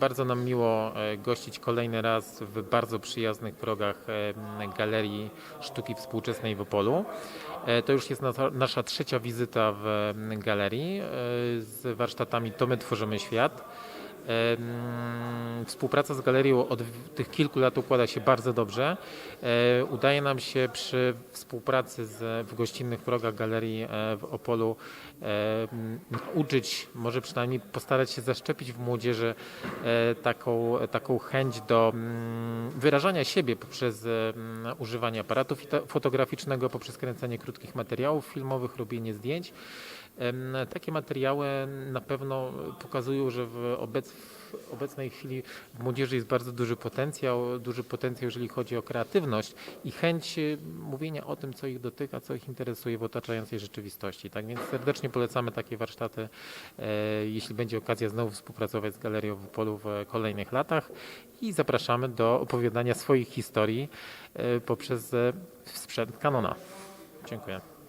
Bardzo nam miło e, gościć kolejny raz w bardzo przyjaznych progach e, Galerii Sztuki Współczesnej w Opolu. E, To już jest nasza- trzecia wizyta w galerii z warsztatami To my tworzymy świat. Współpraca z galerią od tych kilku lat układa się bardzo dobrze. E, Udaje nam się przy współpracy z, w gościnnych progach galerii e, w Opolu e, uczyć, może przynajmniej postarać się zaszczepić w młodzieży taką, taką chęć do wyrażania siebie poprzez używanie aparatu fotograficznego, poprzez kręcenie krótkich materiałów filmowych, robienie zdjęć. Takie materiały na pewno pokazują, że w, obec, w obecnej chwili w młodzieży jest bardzo duży potencjał, duży potencjał, jeżeli chodzi o kreatywność i chęć y, mówienia o tym, co ich dotyka, co ich interesuje w otaczającej rzeczywistości. Tak więc serdecznie polecamy takie warsztaty, e, jeśli będzie okazja znowu współpracować z Galerią w w kolejnych latach i zapraszamy do opowiadania swoich historii e, poprzez e, sprzęt Canona. Dziękuję.